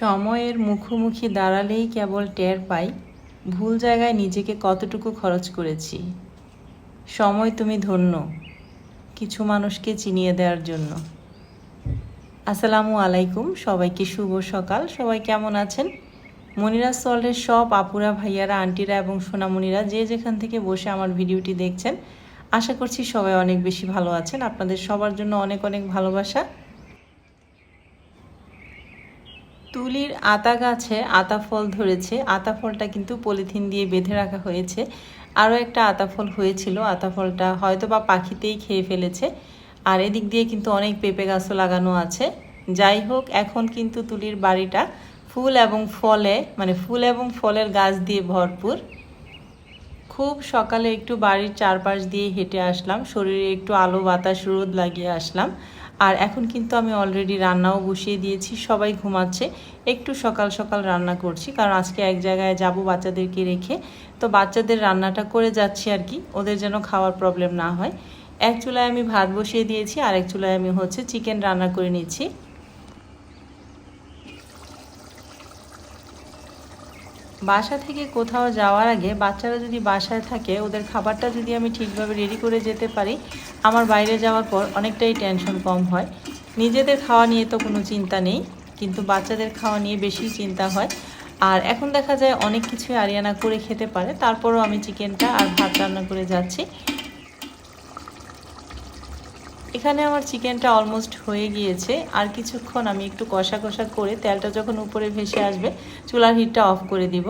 সময়ের মুখোমুখি দাঁড়ালেই কেবল টের পাই, ভুল জায়গায় নিজেকে কতটুকু খরচ করেছি। সময় তুমি ধন্য, কিছু মানুষকে চিনিয়ে দেওয়ার জন্য। আসসালামু আলাইকুম, সবাইকে শুভ সকাল। সবাই কেমন আছেন? মনিরা সল্টের সব আপুরা, ভাইয়ারা, আন্টিরা এবং সোনামণিরা যে যেখান থেকে বসে আমার ভিডিওটি দেখছেন, আশা করছি সবাই অনেক বেশি ভালো আছেন। আপনাদের সবার জন্য অনেক অনেক ভালোবাসা। তুলির আতা গাছে আতা ফল ধরেছে। আতা ফলটা কিন্তু পলিথিন দিয়ে বেঁধে রাখা হয়েছে। আরও একটা আতা ফল হয়েছিল। আতা ফলটা হয়তো বা পাখিতেই খেয়ে ফেলেছে। আর এদিক দিয়ে কিন্তু অনেক পেঁপে গাছও লাগানো আছে। যাই হোক, এখন কিন্তু তুলির বাড়িটা ফুল এবং ফলে মানে ফুল এবং ফলের গাছ দিয়ে ভরপুর। খুব সকালে একটু বাড়ির চারপাশ দিয়ে হেঁটে আসলাম। শরীরে একটু আলো বাতাস রোদ লাগিয়ে আসলাম। আর এখন কিন্তু আমি অলরেডি রান্নাও বসিয়ে দিয়েছি, সবাই ঘুমাচ্ছে। একটু সকাল সকাল রান্না করছি, কারণ আজকে এক জায়গায় যাব বাচ্চাদেরকে রেখে। তো বাচ্চাদের রান্নাটা করে যাচ্ছি আর কি, ওদের যেন খাওয়ার প্রবলেম না হয়। এক চুলায় আমি ভাত বসিয়ে দিয়েছি আর এক চুলায় আমি হচ্ছে চিকেন রান্না করে নিচ্ছি। বাসা থেকে কোথাও যাওয়ার আগে বাচ্চারা যদি বাসায় থাকে, ওদের খাবারটা যদি আমি ঠিকভাবে রেডি করে যেতে পারি, আমার বাইরে যাওয়ার পর অনেকটাই টেনশন কম হয়। নিজেদের খাওয়া নিয়ে তো কোনো চিন্তা নেই, কিন্তু বাচ্চাদের খাওয়া নিয়ে বেশি চিন্তা হয়। আর এখন দেখা যায় অনেক কিছুই আরিয়ানা করে খেতে পারে, তারপরও আমি চিকেনটা আর ভাত রান্না করে যাচ্ছি। এখানে আমার চিকেনটা অলমোস্ট হয়ে গিয়েছে। আর কিছুক্ষণ আমি একটু কষা কষা করে তেলটা যখন উপরে ভেসে আসবে, চুলার হিটটা অফ করে দিব।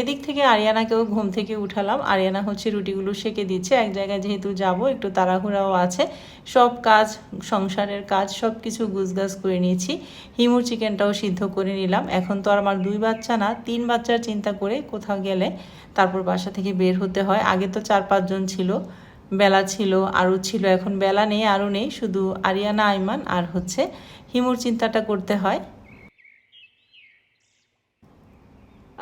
এদিক থেকে আরিয়ানাকেও ঘুম থেকে উঠালাম। আরিয়ানা হচ্ছে রুটিগুলো সেকে দিচ্ছে। এক জায়গায় যেহেতু যাব, একটু তাড়াহুড়াও আছে। সব কাজ, সংসারের কাজ সব কিছু গুছগাছ করে নিয়েছি। হিমুর চিকেনটাও সিদ্ধ করে নিলাম। এখন তো আর আমার দুই বাচ্চা না, তিন বাচ্চার চিন্তা করে কোথাও গেলে তারপর বাসা থেকে বের হতে হয়। আগে তো চার পাঁচজন ছিল। বেলা ছিল আরও ছিল, এখন বেলা নেই আরও নেই, শুধু আরিয়ানা, আইমান আর হচ্ছে হিমুর চিন্তাটা করতে হয়।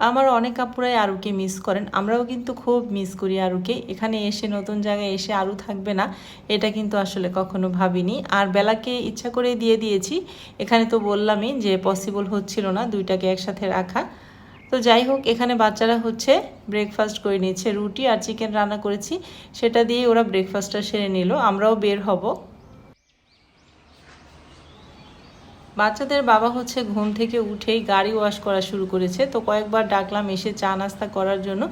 আমার অনেক আপুরাই আরুকে মিস করেন, আমরাও কিন্তু খুব মিস করি আরুকে। এখানে এসে নতুন জায়গায় এসে আরু থাকবে না, এটা কিন্তু আসলে কখনো ভাবিনি। আর বেলাকে ইচ্ছা করে দিয়ে দিয়েছি, এখানে তো বললামই যে পসিবল হচ্ছিল না, দুইটাকে একসাথে রাখা। তো যাই হোক, এখানে বাচ্চারা হচ্ছে ব্রেকফাস্ট করে নিচ্ছে রুটি আর চিকেন রান্না করেছি, সেটা দিয়ে ওরা ব্রেকফাস্টটা সেরে নিল। আমরাও বের হব। বাচ্চাদের বাবা হচ্ছে ঘুম থেকে উঠেই গাড়ি ওয়াশ করা শুরু করেছে। তো কয়েকবার ডাকলাম এসে চা নাস্তা করার জন্য।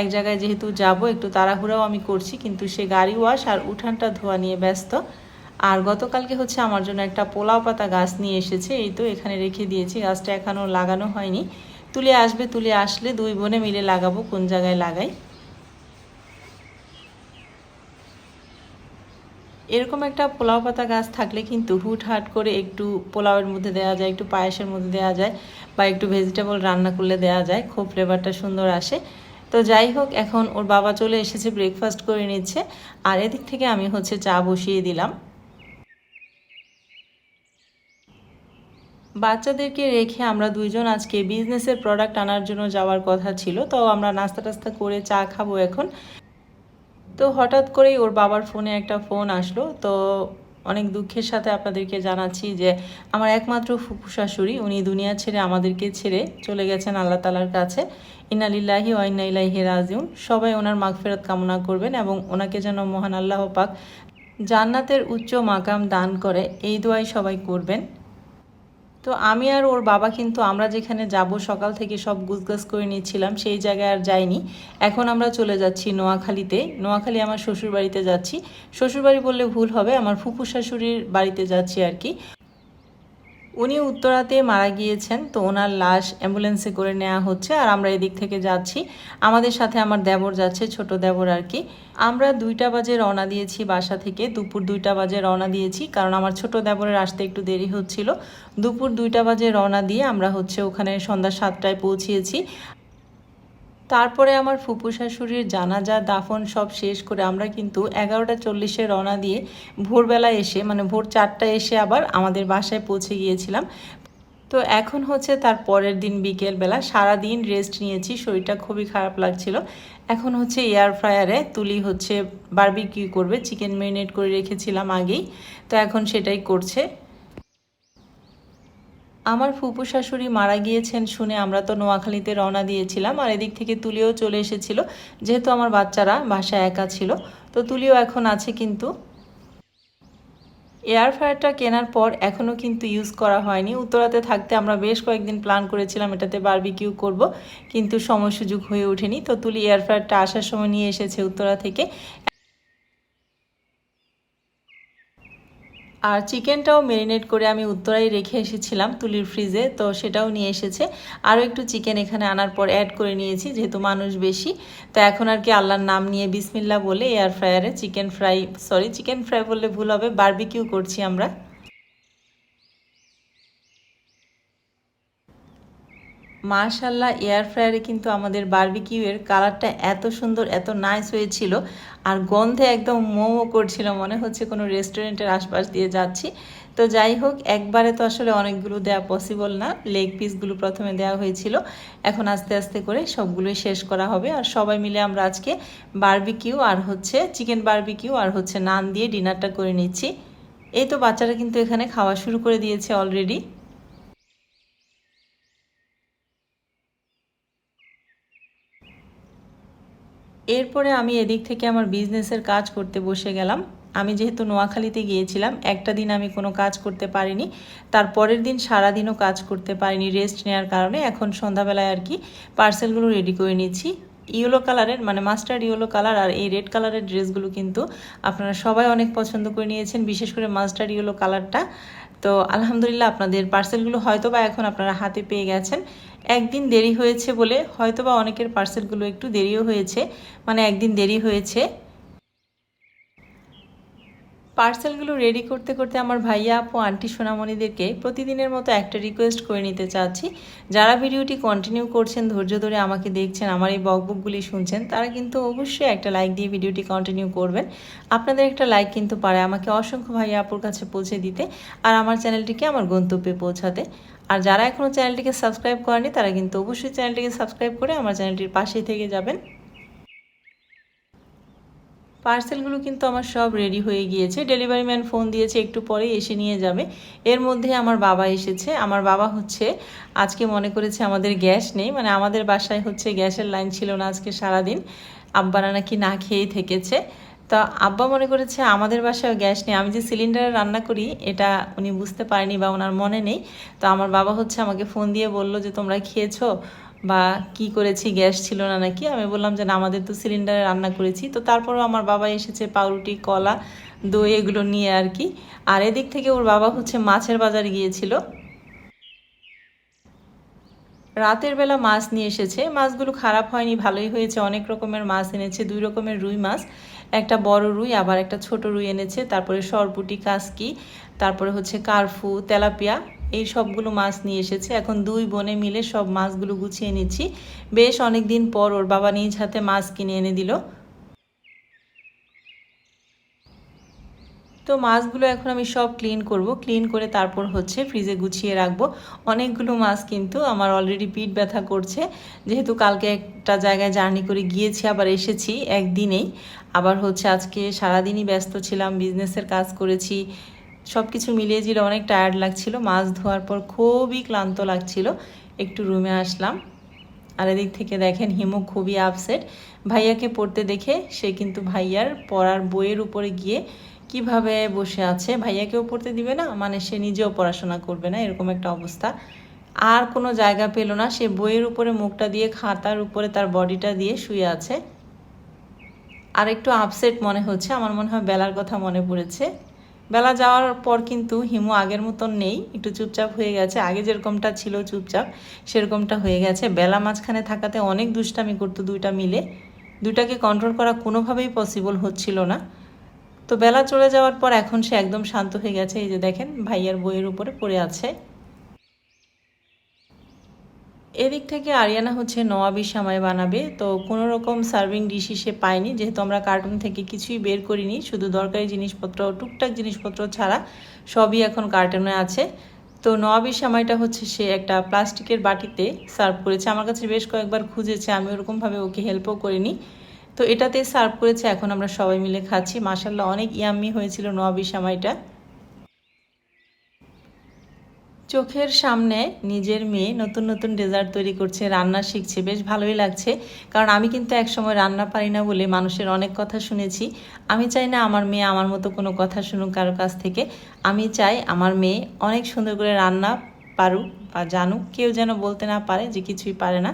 এক জায়গায় যেহেতু যাব, একটু তাড়াহুড়াও আমি করছি, কিন্তু সে গাড়ি ওয়াশ আর উঠানটা ধোয়া নিয়ে ব্যস্ত। আর গতকালকে হচ্ছে আমার জন্য একটা পোলাও পাতা গাছ নিয়ে এসেছে। এই তো এখানে রেখে দিয়েছি। গাছটা এখনও লাগানো হয়নি। তুলে আসবে, তুলে আসলে দুই বোনে মিলে লাগাবো, কোন জায়গায় লাগাই। এরকম একটা পোলাও পাতা গাছ থাকলে কিন্তু হুটহাট করে একটু পোলাওয়ের মধ্যে দেওয়া যায়, একটু পায়েসের মধ্যে দেওয়া যায়, বা একটু ভেজিটেবল রান্না করলে দেওয়া যায়, খুব ফ্লেভারটা সুন্দর আসে। তো যাই হোক, এখন ওর বাবা চলে এসেছে ব্রেকফাস্ট করে নিচ্ছে। আর এদিক থেকে আমি হচ্ছে চা বসিয়ে দিলাম। বাচ্চাদেরকে রেখে আমরা দুইজন আজকে বিজনেসের প্রোডাক্ট আনার জন্য যাওয়ার কথা ছিল, তো আমরা নাস্তা টাস্তা করে চা খাব এখন। তো হঠাৎ করেই ওর বাবার ফোনে একটা ফোন আসলো, তো অনেক দুঃখের সাথে আপনাদেরকে জানাচ্ছি যে আমার একমাত্র ফুপু শাশুড়ি, উনি দুনিয়া ছেড়ে আমাদেরকে ছেড়ে চলে গেছেন আল্লাহ তালার কাছে। ইনালিল্লাহি ওয়াইনাইলাহি রাজিউন। সবাই ওনার মাগফেরত কামনা করবেন এবং ওনাকে যেন মহান আল্লাহ পাক জান্নাতের উচ্চ মাকাম দান করে, এই দোয়াই সবাই করবেন। তো আমি আর ওর বাবা কিন্তু আমরা যেখানে যাব, সকাল থেকে সব গুজগাছ করে নিয়েছিলাম সেই জায়গায় আর যাইনি। এখন আমরা চলে যাচ্ছি নোয়াখালীতে। নোয়াখালী আমার শ্বশুর বাড়িতে যাচ্ছি। শ্বশুরবাড়ি বললে ভুল হবে, আমার ফুফু শাশুড়ির বাড়িতে যাচ্ছি আর কি। উনি উত্তরাতে মারা গিয়েছেন, তো ওনার লাশ অ্যাম্বুলেন্সে করে নেওয়া হচ্ছে। আর আমরা এদিক থেকে যাচ্ছি। আমাদের সাথে আমার দেবর যাচ্ছে, ছোট দেবর আর কি। আমরা দুইটা বাজে রওনা দিয়েছি বাসা থেকে। দুপুর দুইটা বাজে রওনা দিয়েছি, কারণ আমার ছোট দেবরের আসতে একটু দেরি হচ্ছিল। দুপুর দুইটা বাজে রওনা দিয়ে আমরা হচ্ছে ওখানে সন্ধ্যা সাতটায় পৌঁছিয়েছি। তারপরে আমার ফুপু শাশুড়ির জানাজা, দাফন সব শেষ করে আমরা কিন্তু এগারোটা চল্লিশে রওনা দিয়ে ভোরবেলা এসে মানে ভোর চারটায় এসে আবার আমাদের বাসায় পৌঁছে গিয়েছিলাম। তো এখন হচ্ছে তার পরের দিন বিকেলবেলা সারা দিন রেস্ট নিয়েছি, শরীরটা খুবই খারাপ লাগছিল। এখন হচ্ছে এয়ার ফ্রায়ারে তুলি হচ্ছে বারবিকিউ করবে চিকেন ম্যারিনেট করে রেখেছিলাম আগেই। তো এখন সেটাই করছে। আমার ফুপু শাশুড়ি মারা গিয়েছেন শুনে আমরা তো নোয়াখালীতে রওনা দিয়েছিলাম, আর এদিক থেকে তুলিও চলে এসেছিল। যেহেতু আমার বাচ্চারা বাসায় একা ছিল, তো তুলিও এখন আছে কিন্তু। এয়ার ফ্রায়ারটা কেনার পর এখনও কিন্তু ইউজ করা হয়নি। উত্তরাতে থাকতে আমরা বেশ কয়েকদিন প্ল্যান করেছিলাম এটাতে বারবিকিউ করব, কিন্তু সময় সুযোগ হয়ে ওঠেনি। তো তুলি এয়ার ফ্রায়ারটা আসার সময় নিয়ে এসেছে উত্তরা থেকে। আর চিকেনটাও মেরিনেট করে আমি উত্তরায় রেখে এসেছিলাম তুলির ফ্রিজে তো সেটাও নিয়ে এসেছে। আরও একটু চিকেন এখানে আনার পর অ্যাড করে নিয়েছি, যেহেতু মানুষ বেশি। তো এখন আর কি আল্লাহর নাম নিয়ে বিসমিল্লা বলে air ফ্রায়ারে chicken fry sorry chicken fry বললে ভুল হবে বারবিকিউ করছি আমরা। মার্শাল্লাহ এয়ার ফ্রায়ারে কিন্তু আমাদের বার্বিকিউয়ের কালারটা এত সুন্দর, এত নাইস হয়েছিল। আর গন্ধে একদম মোমো করছিল, মনে হচ্ছে কোনো রেস্টুরেন্টের আশপাশ দিয়ে যাচ্ছি। তো যাই হোক, একবারে তো আসলে অনেকগুলো দেওয়া পসিবল না। লেগ পিসগুলো প্রথমে দেওয়া হয়েছিল। এখন আস্তে আস্তে করে সবগুলোই শেষ করা হবে। আর সবাই মিলে আমরা আজকে বার্বিকিউ আর হচ্ছে চিকেন বার্বিকিউ আর হচ্ছে নান দিয়ে ডিনারটা করে নিচ্ছি। এই তো বাচ্চারা কিন্তু এখানে খাওয়া শুরু করে দিয়েছে অলরেডি এরপরে আমি এদিক থেকে আমার বিজনেসের কাজ করতে বসে গেলাম। আমি যেহেতু নোয়াখালীতে গিয়েছিলাম, একটা দিন আমি কোনো কাজ করতে পারিনি, তার পরের দিন সারাদিনও কাজ করতে পারিনি রেস্ট নেওয়ার কারণে। এখন সন্ধ্যাবেলায় আর কি পার্সেলগুলো রেডি করে নিচ্ছি। ইয়েলো কালারের মানে মাস্টার্ড ইয়েলো কালার আর এই রেড কালারের ড্রেসগুলো কিন্তু আপনারা সবাই অনেক পছন্দ করে নিয়েছেন, বিশেষ করে মাস্টার্ড ইয়েলো কালারটা। তো আলহামদুলিল্লাহ আপনাদের পার্সেলগুলো হয়তো বা এখন আপনারা হাতে পেয়ে গেছেন। একদিন দেরি হয়েছে বলে হয়তোবা অনেকের পার্সেলগুলো একটু দেরিও হয়েছে। মানে একদিন দেরি হয়েছে। পার্সেলগুলো রেডি করতে করতে আমার ভাইয়া, আপু, আন্টি, সোনামণিদেরকে প্রতিদিনের মতো একটা রিকোয়েস্ট করে নিতে চাচ্ছি। যারা ভিডিওটি কন্টিনিউ করছেন, ধৈর্য ধরে আমাকে দেখছেন, আমার এই বকবুকগুলি শুনছেন, তারা কিন্তু অবশ্যই একটা লাইক দিয়ে ভিডিওটি কন্টিনিউ করবেন। আপনাদের একটা লাইক কিন্তু পারে আমাকে অসংখ্য ভাইয়া আপুর কাছে পৌঁছে দিতে আর আমার চ্যানেলটিকে আমার গন্তব্যে পৌঁছাতে। আর যারা এখনও চ্যানেলটিকে সাবস্ক্রাইব করেনি তারা কিন্তু অবশ্যই চ্যানেলটিকে সাবস্ক্রাইব করে আমার চ্যানেলটির পাশেই থেকে যাবেন। পার্সেলগুলো কিন্তু আমার সব রেডি হয়ে গিয়েছে। ডেলিভারি ম্যান ফোন দিয়েছে, একটু পরেই এসে নিয়ে যাবে। এর মধ্যে আমার বাবা এসেছে। আমার বাবা হচ্ছে, আজকে মনে করেছে আমাদের গ্যাস নেই মানে আমাদের বাসায় হচ্ছে গ্যাসের লাইন ছিল না আজকে সারাদিন। আব্বারা নাকি না খেয়েই থেকেছে। তো আব্বা মনে করেছে আমাদের বাসায় গ্যাস নেই। আমি যে সিলিন্ডারে রান্না করি, এটা উনি বুঝতে পারেনি বা ওনার মনে নেই। তো আমার বাবা হচ্ছে আমাকে ফোন দিয়ে বলল যে, তোমরা খেয়েছো? বা কি করেছি, গ্যাস ছিল না নাকি? আমি বললাম যে না, আমাদের তো সিলিন্ডারে রান্না করেছি। তো তারপরও আমার বাবা এসেছে পাউরুটি, কলা, দই এগুলো নিয়ে আর কি। আর এদিক থেকে ওর বাবা হচ্ছে মাছের বাজারে গিয়েছিল। রাতের বেলা মাছ নিয়ে এসেছে। মাছগুলো খারাপ হয়নি, ভালোই হয়েছে। অনেক রকমের মাছ এনেছে, দুই রকমের রুই মাছ। একটা বড় রুই, আবার একটা ছোট রুই এনেছে। তারপরে সরপুটি, কাসকি, তারপরে হচ্ছে কারফু, তেলাপিয়া। এই সবগুলো মাছ নিয়ে এসেছে। এখন দুই বোনে মিলে সব মাছগুলো গুছিয়ে নিচ্ছি। বেশ অনেক দিন পর ওর বাবা নিজ হাতে মাছ কিনে এনে দিল। তো মাছগুলো এখন আমি সব ক্লিন করব। ক্লিন করে তারপর হচ্ছে ফ্রিজে গুছিয়ে রাখব। অনেকগুলো মাছ কিন্তু আমার অলরেডি পিঠ ব্যথা করছে। যেহেতু কালকে একটা জায়গায় জার্নি করে গিয়েছি, আবার এসেছি একদিনেই। আবার হচ্ছে আজকে সারাদিনই ব্যস্ত ছিলাম বিজনেসের কাজ করেছি সব কিছু মিলিয়ে জিলে অনেক টায়ার্ড লাগছিল। মাছ ধোয়ার পর খুবই ক্লান্ত লাগছিল। একটু রুমে আসলাম। আর এদিক থেকে দেখেন হিমু খুবই আপসেট ভাইয়াকে পড়তে দেখে সে কিন্তু ভাইয়ার পড়ার বইয়ের উপরে গিয়ে কীভাবে বসে আছে, ভাইয়াকেও পড়তে দিবে না? মানে সে নিজেও পড়াশোনা করবে না, এরকম একটা অবস্থা। আর কোনো জায়গা পেল না। সে বইয়ের উপরে মুখটা দিয়ে খাতার উপরে তার বডিটা দিয়ে শুয়ে আছে। আর একটু আপসেট মনে হচ্ছে। আমার মনে হয় বেলার কথা মনে পড়েছে। বেলা যাওয়ার পর কিন্তু হিমু আগের মতন নেই, একটু চুপচাপ হয়ে গেছে। আগে যেরকমটা ছিল চুপচাপ, সেরকমটা হয়ে গেছে। বেলা মাঝখানে থাকাতে অনেক দুষ্টামি করতো দুইটা মিলে। দুইটাকে কন্ট্রোল করা কোনোভাবেই পসিবল হচ্ছিল না। তো বেলা চলে যাওয়ার পর এখন সে একদম শান্ত হয়ে গেছে। এই যে দেখেন, ভাইয়ার বইয়ের উপরে পড়ে আছে। এদিক থেকে আরিয়ানা হচ্ছে নওয়াবি সামাই বানাবে, তো কোনো রকম সার্ভিং ডিশ সে পায়নি, যেহেতু আমরা কার্টুন থেকে কিছুই বের করিনি, শুধু দরকারি জিনিসপত্র, টুকটাক জিনিসপত্র ছাড়া সবই এখন কার্টুনে আছে। তো নওয়াবি সামাইটা হচ্ছে সে একটা প্লাস্টিকের বাটিতে সার্ভ করেছে, আমার কাছে বেশ কয়েকবার খুঁজেছে, আমি ওরকমভাবে ওকে হেল্পও করিনি। তো এটাতে সার্ভ করেছে, এখন আমরা সবাই মিলে খাচ্ছি মাসাল্লাহ অনেক ইয়াম্মি হয়েছিল নওয়াবি সামাইটা। চোখের সামনে নিজের মেয়ে নতুন নতুন ডেজার্ট তৈরি করছে, রান্না শিখছে, বেশ ভালোই লাগছে। কারণ আমি কিন্তু একসময় রান্না পারি না বলে মানুষের অনেক কথা শুনেছি। আমি চাই না আমার মেয়ে আমার মতো কোনো কথা শুনুক কারও কাছ থেকে। আমি চাই আমার মেয়ে অনেক সুন্দর করে রান্না পারুক বা জানুক। কেউ যেন বলতে না পারে যে কিছুই পারে না।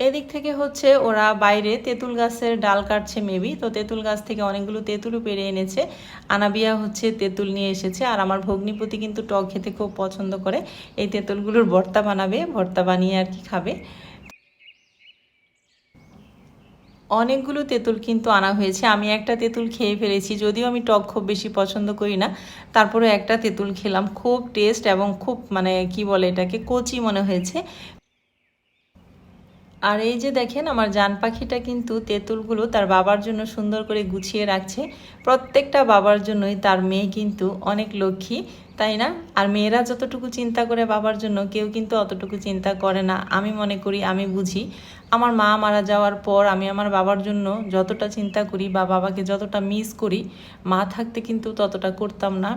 এদিক থেকে হচ্ছে ওরা বাইরে তেঁতুল গাছের ডাল কাটছে মেবি তো তেঁতুল গাছ থেকে অনেকগুলো তেঁতুলও পেরে এনেছে। আনাবিয়া হচ্ছে তেঁতুল নিয়ে এসেছে। আর আমার ভগ্নিপতি কিন্তু টক খেতে খুব পছন্দ করে। এই তেঁতুলগুলোর ভর্তা বানাবে, ভর্তা বানিয়ে আর কি খাবে। অনেকগুলো তেঁতুল কিন্তু আনা হয়েছে। আমি একটা তেঁতুল খেয়ে ফেলেছি, যদিও আমি টক খুব বেশি পছন্দ করি না। তারপরে একটা তেঁতুল খেলাম। খুব টেস্ট এবং খুব মানে কি বলে এটাকে, কচি মনে হয়েছে। আর এই যে দেখেন, আমার জান পাখিটা কিন্তু তেঁতুলগুলো তার বাবার জন্য সুন্দর করে গুছিয়ে রাখছে। প্রত্যেকটা বাবার জন্যই তার মেয়ে কিন্তু অনেক লক্ষ্মী, তাই না? আর মেয়েরা যতটুকু চিন্তা করে বাবার জন্য, কেউ কিন্তু অতটুকু চিন্তা করে না। আমি মনে করি, আমি বুঝি। আমার মা মারা যাওয়ার পর আমি আমার বাবার জন্য যতটা চিন্তা করি বা বাবাকে যতটা মিস করি, মা থাকতে কিন্তু ততটা করতাম না।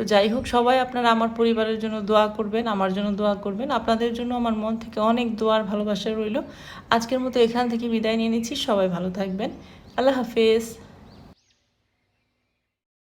তো যাই হোক, সবাই আপনারা আমার পরিবারের জন্য দোয়া করবেন, আমার জন্য দোয়া করবেন। আপনাদের জন্য আমার মন থেকে অনেক দোয়ার ভালোবাসা রইল। আজকের মতো এখান থেকে বিদায় নিয়ে নিচ্ছি। সবাই ভালো থাকবেন। আল্লাহ হাফেজ।